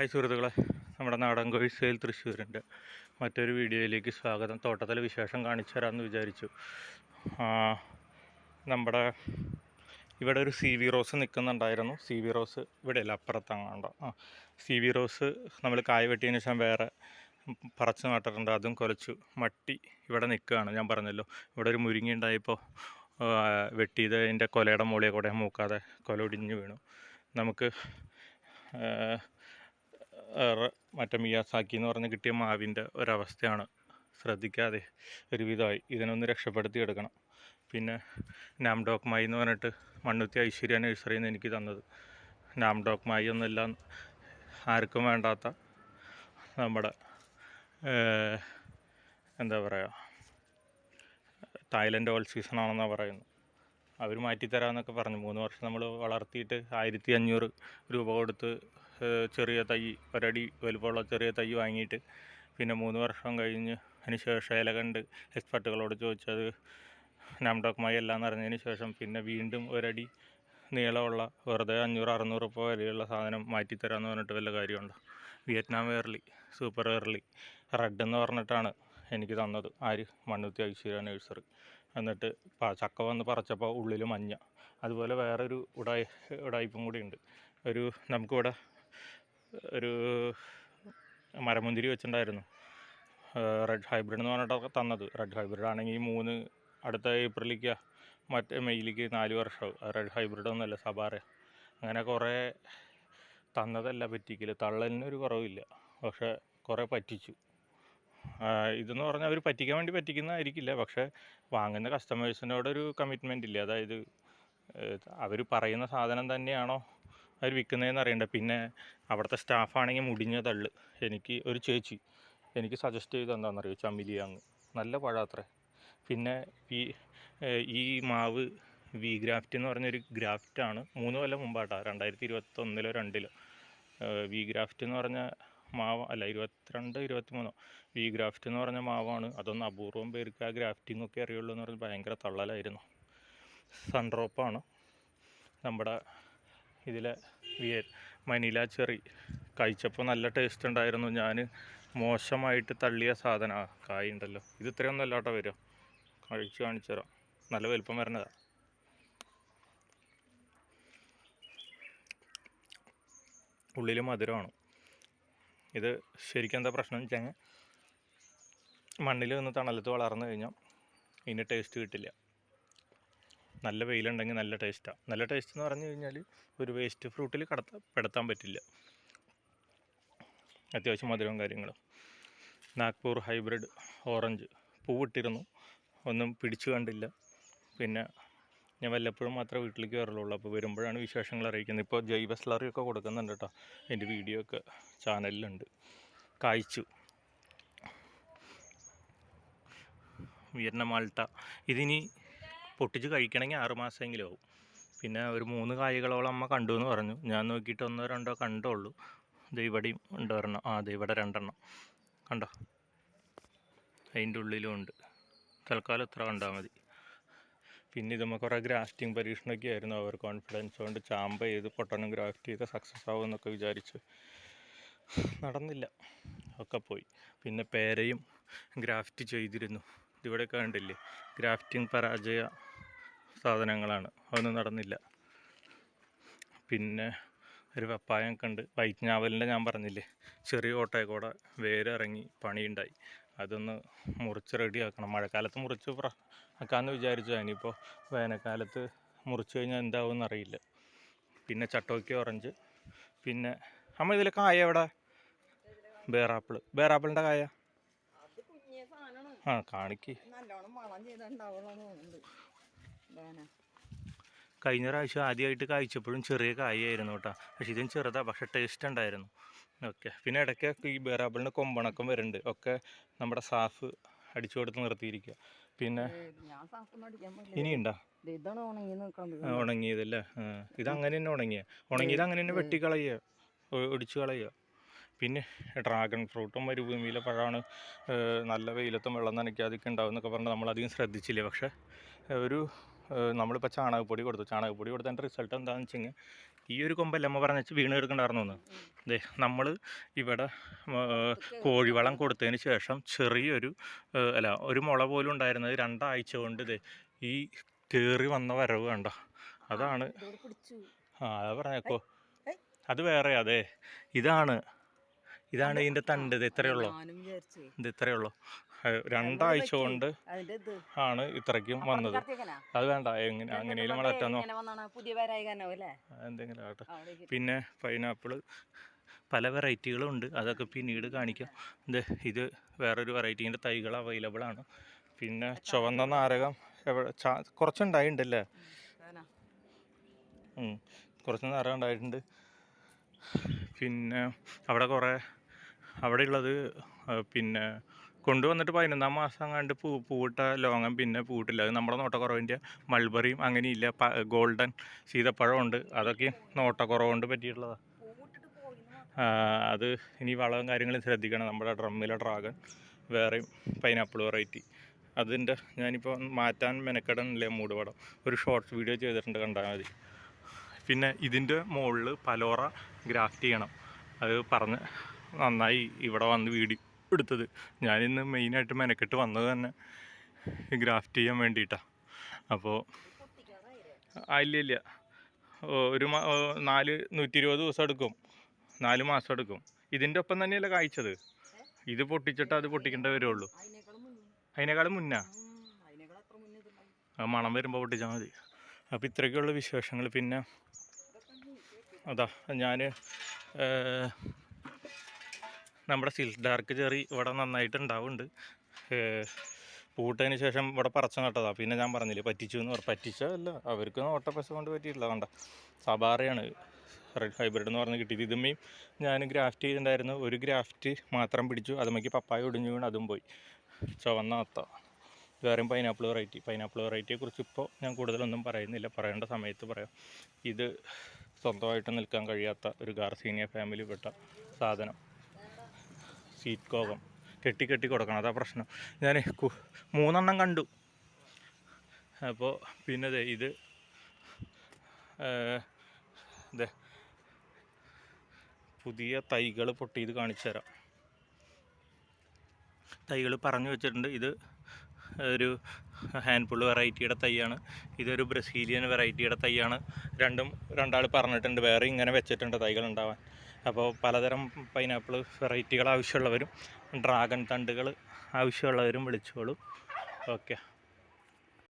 Hi സുഹൃത്തുക്കളെ. നമ്മുടെ നാടൻ കോഴി സെയിൽ തൃശ്ശൂരിന്റെ മറ്റൊരു വീഡിയോയിലേക്ക് സ്വാഗതം. തോട്ടത്തിലെ വിശേഷം കാണിച്ചു തരാമെന്ന് വിചാരിച്ചു നമ്മുടെ ഇവിടെ ഒരു സി വി റോസ് നിൽക്കുന്നുണ്ടായിരുന്നു. സി വി റോസ് ഇവിടെയല്ല അപ്പുറത്തങ്ങാണ്ടോ ആ സി വി റോസ് നമ്മൾ കായ വെട്ടിയതിന് ശേഷം വേറെ പറച്ചു നട്ടിട്ടുണ്ട്. അതും കുലച്ചു. മട്ടി ഇവിടെ നിൽക്കുകയാണ്. ഞാൻ പറഞ്ഞല്ലോ ഇവിടെ ഒരു മുരിങ്ങ ഉണ്ടായപ്പോൾ വെട്ടിയത് അതിന്റെ കൊലയുടെ മുകളിൽ കൂടെ മൂക്കാതെ കൊല ഒടിഞ്ഞ് വീണു. നമുക്ക് മറ്റേ മിയാസാക്കി എന്ന് പറഞ്ഞ് കിട്ടിയ മാവിന്റെ ഒരവസ്ഥയാണ്. ശ്രദ്ധിക്കാതെ ഒരുവിധമായി ഇതിനൊന്ന് രക്ഷപ്പെടുത്തി എടുക്കണം പിന്നെ നാംഡോക്ക് മായി എന്ന് പറഞ്ഞിട്ട് മണ്ണുത്തി ഐശ്വര്യ നഴ്സറിയിൽ നിന്ന് എനിക്ക് തന്നത്. നാംഡോക്ക് മായി ഒന്നുമില്ല ആർക്കും വേണ്ടാത്ത നമ്മുടെ എന്താ പറയുക തായ്ലൻഡ് ഓൾ സീസൺ ആണെന്നാണ് പറയുന്നത്. അവർ മാറ്റിത്തരാമെന്നൊക്കെ പറഞ്ഞു. മൂന്ന് വർഷം നമ്മൾ വളർത്തിയിട്ട് ആയിരത്തി അഞ്ഞൂറ് രൂപ കൊടുത്ത് ചെറിയ തൈ ഒരടി വലുപ്പമുള്ള ചെറിയ തൈ വാങ്ങിയിട്ട് പിന്നെ മൂന്ന് വർഷം കഴിഞ്ഞ് അതിന് ശേഷം ഇല കണ്ട് എക്സ്പെർട്ടുകളോട് ചോദിച്ചത് നാംഡോക്മായി എല്ലാം അറിഞ്ഞതിന് ശേഷം പിന്നെ വീണ്ടും ഒരടി നീളമുള്ള വെറുതെ അഞ്ഞൂറ് അറുന്നൂറ് രൂപ വിലയുള്ള സാധനം മാറ്റിത്തരാമെന്ന് പറഞ്ഞിട്ട് വല്ല കാര്യമുണ്ടോ? Vietnam early super early red എന്ന് പറഞ്ഞിട്ടാണ് എനിക്ക് തന്നത്. ആര്? മണ്ണുത്തി ഐശ്വര്യ നഴ്സറി. എന്നിട്ട് ചക്ക വന്ന് പറിച്ചപ്പോൾ ഉള്ളിൽ മഞ്ഞ. അതുപോലെ വേറൊരു ഉടായി ഉടായ്പും കൂടി ഉണ്ട്. ഒരു നമുക്കിവിടെ ഒരു മരമുന്തിരി വെച്ചിട്ടുണ്ടായിരുന്നു. റെഡ് ഹൈബ്രിഡ് എന്ന് പറഞ്ഞിട്ടൊക്കെ തന്നത്. റെഡ് ഹൈബ്രിഡ് ആണെങ്കിൽ മൂന്ന് അടുത്ത ഏപ്രിലേക്ക് മറ്റേ മെയ്യിലേക്ക് നാല് വർഷമാവും. റെഡ് ഹൈബ്രിഡ് ഒന്നുമല്ല സബാറ. അങ്ങനെ കുറേ തന്നതല്ല പറ്റിക്കില്ല തള്ളലിന് ഒരു കുറവില്ല. പക്ഷേ കുറേ പറ്റിച്ചു. ഇതെന്ന് പറഞ്ഞാൽ അവർ പറ്റിക്കാൻ വേണ്ടി പറ്റിക്കുന്നതായിരിക്കില്ല. പക്ഷേ വാങ്ങുന്ന കസ്റ്റമേഴ്സിനോടൊരു കമ്മിറ്റ്മെന്റ് ഇല്ല? അതായത് അവർ പറയുന്ന സാധനം തന്നെയാണോ അവർ വിൽക്കുന്നതെന്ന് അറിയണ്ട. പിന്നെ അവിടുത്തെ സ്റ്റാഫാണെങ്കിൽ മുടിഞ്ഞ തള്ള്. എനിക്ക് ഒരു ചേച്ചി എനിക്ക് സജസ്റ്റ് ചെയ്ത് എന്താണെന്നറിയോ? ചമ്മിലിയാങ് നല്ല പഴാത്രേ. പിന്നെ ഈ ഈ മാവ് വി ഗ്രാഫ്റ്റ് എന്ന് പറഞ്ഞൊരു ഗ്രാഫ്റ്റാണ് മൂന്ന് കൊല്ലം മുമ്പാട്ടാ. രണ്ടായിരത്തി ഇരുപത്തൊന്നിലോ രണ്ടിലോ വി ഗ്രാഫ്റ്റ് എന്ന് പറഞ്ഞ മാവ് അല്ല ഇരുപത്തിരണ്ട് ഇരുപത്തി മൂന്നോ വി ഗ്രാഫ്റ്റ് എന്ന് പറഞ്ഞ മാവാണ്. അതൊന്ന് അപൂർവം പേർക്ക് ആ ഗ്രാഫ്റ്റിംഗ് ഒക്കെ അറിയുള്ളൂ എന്ന് പറഞ്ഞാൽ ഭയങ്കര തള്ളലായിരുന്നു. സൺഡ്രോപ്പാണ് നമ്മുടെ ഇതിലെ വിയ മനില ചെറി. കഴിച്ചപ്പോൾ നല്ല ടേസ്റ്റ് ഉണ്ടായിരുന്നു. ഞാൻ മോശമായിട്ട് തള്ളിയ സാധനമാണ് കായ ഉണ്ടല്ലോ ഇത് ഇത്രയൊന്നും അല്ലാട്ടോ വരും കഴിച്ച് കാണിച്ചു തരാം. നല്ല വലുപ്പം വരണതാ ഉള്ളിൽ മധുരമാണ് ഇത് ശരിക്കും എന്താ പ്രശ്നം വെച്ചാൽ മണ്ണിൽ നിന്ന് തണലത്ത് വളർന്നു കഴിഞ്ഞാൽ ഇതിന് ടേസ്റ്റ് കിട്ടില്ല. നല്ല വെയിലുണ്ടെങ്കിൽ നല്ല ടേസ്റ്റാണ് നല്ല ടേസ്റ്റ് എന്ന് പറഞ്ഞു കഴിഞ്ഞാൽ ഒരു വേസ്റ്റ് ഫ്രൂട്ടിൽ കടത്ത പെടുത്താൻ പറ്റില്ല. അത്യാവശ്യം മധുരവും കാര്യങ്ങളും. നാഗ്പൂർ ഹൈബ്രിഡ് ഓറഞ്ച് പൂവിട്ടിരുന്നു. ഒന്നും പിടിച്ചു കണ്ടില്ല. പിന്നെ ഞാൻ വല്ലപ്പോഴും മാത്രമേ വീട്ടിലേക്ക് വരലുള്ളൂ. അപ്പോൾ വരുമ്പോഴാണ് വിശേഷങ്ങൾ അറിയിക്കുന്നത്. ഇപ്പോൾ ജൈവ സ്ലറിയൊക്കെ കൊടുക്കുന്നുണ്ട് കേട്ടോ. എന്റെ വീഡിയോ ഒക്കെ ചാനലിലുണ്ട്. കായ്ച്ചു. Vietnam Malta. ഇതിനി പൊട്ടിച്ച് കഴിക്കണമെങ്കിൽ ആറുമാസമെങ്കിലും ആവും. പിന്നെ ഒരു മൂന്ന് കായകളോളം അമ്മ കണ്ടു എന്ന് പറഞ്ഞു. ഞാൻ നോക്കിയിട്ട് ഒന്നോ രണ്ടോ കണ്ടുള്ളൂ. ദേ ഇവിടെയും ഉണ്ട് ഒരെണ്ണം. ആ ദേ ഇവിടെ രണ്ടെണ്ണം. കണ്ടോ? അതിന്റെ ഉള്ളിലും ഉണ്ട്. തൽക്കാലം ഇത്ര കണ്ടാൽ മതി. പിന്നെ ഇതുമ്മ കുറേ ഗ്രാഫ്റ്റിംഗ് പരീക്ഷണമൊക്കെ ആയിരുന്നു. അവർ കോൺഫിഡൻസ് കൊണ്ട് ചാമ്പ ചെയ്ത് പൊട്ടനും ഗ്രാഫ്റ്റ് ചെയ്ത് സക്സസ് ആവും എന്നൊക്കെ വിചാരിച്ച്. നടന്നില്ല. ഒക്കെ പോയി. പിന്നെ പേരയും ഗ്രാഫ്റ്റ് ചെയ്തിരുന്നു. ഇതിവിടെ കണ്ടില്ലേ? ഗ്രാഫ്റ്റിംഗ് പരാജയ സാധനങ്ങളാണ്. അതൊന്നും നടന്നില്ല. പിന്നെ ഒരു പപ്പായം കണ്ട് വൈറ്റ് ഞാവലിന്റെ ഞാൻ പറഞ്ഞില്ലേ ചെറിയ ഓട്ടയക്കൂടെ വേരിറങ്ങി പണിയുണ്ടായി. അതൊന്ന് മുറിച്ച് റെഡിയാക്കണം. മഴക്കാലത്ത് മുറിച്ച് പ്ര ആക്കാമെന്ന് വിചാരിച്ചു. ഇനിയിപ്പോൾ വേനൽക്കാലത്ത് മുറിച്ച് കഴിഞ്ഞാൽ എന്താവും അറിയില്ല. പിന്നെ ചട്ടോക്കി ഓറഞ്ച്. പിന്നെ അമ്മ ഇതിൽ കായ എവിടെ? ബേറാപ്പിൾ ബേറാപ്പിളിന്റെ കായ? ആ കാണിക്ക്. കഴിഞ്ഞ പ്രാവശ്യം ആദ്യമായിട്ട് കഴിച്ചപ്പോഴും ചെറിയ കായായിരുന്നു കേട്ടോ. പക്ഷേ ഇതും ചെറുതാണ് പക്ഷേ ടേസ്റ്റ് ഉണ്ടായിരുന്നു. ഓക്കെ പിന്നെ ഇടയ്ക്കൊക്കെ ഈ ബേറാബിളിന് കൊമ്പണക്കം വരുന്നുണ്ട്. ഒക്കെ നമ്മുടെ സാഫ് അടിച്ചു കൊടുത്ത് നിർത്തിയിരിക്കുക. പിന്നെ ഇനിയുണ്ടോ? ഉണങ്ങിയതല്ലേ? ഇത് അങ്ങനെ തന്നെ ഉണങ്ങിയ. ഉണങ്ങിയത് അങ്ങനെ തന്നെ വെട്ടിക്കളയുക ഒടിച്ചു കളയുക. പിന്നെ ഡ്രാഗൺ ഫ്രൂട്ടും മരുഭൂമിയിലെ പഴമാണ്. നല്ല വെയിലത്തും വെള്ളം നനയ്ക്കാതൊക്കെ ഉണ്ടാവും എന്നൊക്കെ പറഞ്ഞാൽ നമ്മളധികം ശ്രദ്ധിച്ചില്ല? പക്ഷേ ഒരു നമ്മളിപ്പോൾ ചാണകപ്പൊടി കൊടുത്തു. ചാണകപ്പൊടി കൊടുത്തതിന്റെ റിസൾട്ട് എന്താണെന്ന് വെച്ച് കഴിഞ്ഞാൽ ഈ ഒരു കൊമ്പല്ല അമ്മ പറഞ്ഞ വീണ് എടുക്കണ്ടായിരുന്നു എന്ന്. അതെ നമ്മൾ ഇവിടെ കോഴിവളം കൊടുത്തതിന് ശേഷം ചെറിയൊരു അല്ല ഒരു മുള പോലും ഉണ്ടായിരുന്നത് രണ്ടാഴ്ച കൊണ്ട് ഇതേ ഈ കയറി വന്ന വരവ് കണ്ടോ? അതാണ് ആ അതാ പറഞ്ഞേക്കോ അത് വേറെ അതെ ഇതാണ്. ഇതാണ് ഇതിന്റെ തണ്ട് ഇത് ഇത്രയേ ഉള്ളൂ. ഞാനും ഇത് ഇത്രയേ ഉള്ളൂ. ആ, രണ്ടാഴ്ച കൊണ്ട് ആണ് ഇത്രയ്ക്കും വന്നത്. അത് വേണ്ട എങ്ങനെ അങ്ങനെയും വളർത്താന്നോ എന്തെങ്കിലും ആകട്ടെ പിന്നെ പൈനാപ്പിൾ പല വെറൈറ്റികളും ഉണ്ട് അതൊക്കെ പിന്നീട് കാണിക്കാം. ഇത് ഇത് വേറൊരു വെറൈറ്റീന്റെ തൈകൾ അവൈലബിൾ ആണ്. പിന്നെ ചുവന്ന നാരകം എവിടെ കുറച്ചുണ്ടായിട്ടുണ്ടല്ലേ. കുറച്ച് നാരകം ഉണ്ടായിട്ടുണ്ട്. പിന്നെ അവിടെ കുറേ അവിടെ ഉള്ളത് പിന്നെ കൊണ്ടുവന്നിട്ട് പതിനൊന്നാം മാസം കണ്ട് പൂ പൂവിട്ട ലോങ്ങം പിന്നെ പൂവിട്ടില്ല. അത് നമ്മുടെ നോട്ടക്കുറവിന്റെ മൾബറിയും അങ്ങനെയില്ല. ഗോൾഡൻ സീതപ്പഴമുണ്ട്. അതൊക്കെ നോട്ടക്കുറവ് കൊണ്ട് പറ്റിയിട്ടുള്ളതാണ് അത് ഇനി വളവും കാര്യങ്ങളും ശ്രദ്ധിക്കണം. നമ്മുടെ ഡ്രമ്മിലെ ഡ്രാഗൺ വേറെയും പൈനാപ്പിൾ വെറൈറ്റി അതിന്റെ ഞാനിപ്പോൾ മാറ്റാൻ മെനക്കെടുന്നില്ലേ മൂടുപടം ഒരു ഷോർട്ട്സ് വീഡിയോ ചെയ്തിട്ടുണ്ട് കണ്ടാൽ മതി. പിന്നെ ഇതിന്റെ മുകളിൽ പലോറ ഗ്രാഫ്റ്റ് ചെയ്യണം. അത് പറഞ്ഞ് നന്നായി ഇവിടെ വന്ന് വീഡിയോ എടുത്തത്. ഞാനിന്ന് മെയിനായിട്ട് മെനക്കെട്ട് വന്നത് തന്നെ ഗ്രാഫ്റ്റ് ചെയ്യാൻ വേണ്ടിയിട്ടാണ് അപ്പോൾ? ഇല്ല ഇല്ല. ഒരു നാല് നൂറ്റി ഇരുപത് ദിവസം എടുക്കും. നാല് മാസം എടുക്കും. ഇതിന്റെ ഒപ്പം തന്നെയല്ല കായ്ച്ചത്? ഇത് പൊട്ടിച്ചിട്ട് അത് പൊട്ടിക്കേണ്ട വരുള്ളൂ. അതിനേക്കാളും മുന്നാ? മണം വരുമ്പോൾ പൊട്ടിച്ചാൽ മതി. അപ്പോൾ ഇത്രയൊക്കെയുള്ള വിശേഷങ്ങൾ പിന്നെ അതാ ഞാൻ നമ്മുടെ സിൽക്ക് ഡാർക്ക് ചെറി ഇവിടെ നന്നായിട്ട് ഉണ്ടാവുന്നുണ്ട്. പൂട്ടതിന് ശേഷം ഇവിടെ പറച്ച നട്ടതാ. പിന്നെ ഞാൻ പറഞ്ഞില്ലേ പറ്റിച്ചു എന്ന് പറഞ്ഞു. പറ്റിച്ചതല്ല അവർക്ക് ഓട്ട പശ കൊണ്ട് പറ്റിയിട്ടില്ല വേണ്ട സബാറയാണ്. റെഡ് ഹൈബ്രിഡ് എന്ന് പറഞ്ഞ് കിട്ടിയത്. ഇതുമ്മയും ഞാൻ ഗ്രാഫ്റ്റ് ചെയ്തിട്ടുണ്ടായിരുന്നു. ഒരു ഗ്രാഫ്റ്റ് മാത്രം പിടിച്ചു. അതുമ്മയ്ക്ക് പപ്പായ ഒടിഞ്ഞു വീണ് അതും പോയി. ചുവന്ന അത്ത വേറെയും പൈനാപ്പിൾ വെറൈറ്റി പൈനാപ്പിൾ വെറൈറ്റിയെ കുറിച്ച് ഇപ്പോൾ ഞാൻ കൂടുതലൊന്നും പറയുന്നില്ല. പറയേണ്ട സമയത്ത് പറയാം. ഇത് സ്വന്തമായിട്ട് നിൽക്കാൻ കഴിയാത്ത ഒരു ഗാർസീനിയ ഫാമിലി പെട്ട സാധനം. സീറ്റ് കോകം. കെട്ടി കെട്ടി കൊടുക്കണം. അതാ പ്രശ്നം. ഞാൻ മൂന്നെണ്ണം കണ്ടു. അപ്പോൾ പിന്നെ ദേ ഇത് അതെ പുതിയ തൈകൾ പൊട്ടിയത് കാണിച്ചു തരാം തൈകൾ പറഞ്ഞു വെച്ചിട്ടുണ്ട്. ഇത് ഒരു ഹാൻഡ്ഫുൾ വെറൈറ്റിയുടെ തൈയാണ്. ഇതൊരു ബ്രസീലിയൻ വെറൈറ്റിയുടെ തൈയാണ്. രണ്ടും രണ്ടാൾ പറഞ്ഞിട്ടുണ്ട് വേറെ ഇങ്ങനെ വെച്ചിട്ടുണ്ട് തൈകൾ ഉണ്ടാവാൻ. അപ്പോൾ പലതരം പൈനാപ്പിൾ വെറൈറ്റികൾ ആവശ്യമുള്ളവരും ഡ്രാഗൺ തണ്ടുകൾ ആവശ്യമുള്ളവരും വിളിച്ചോളൂ. ഓക്കെ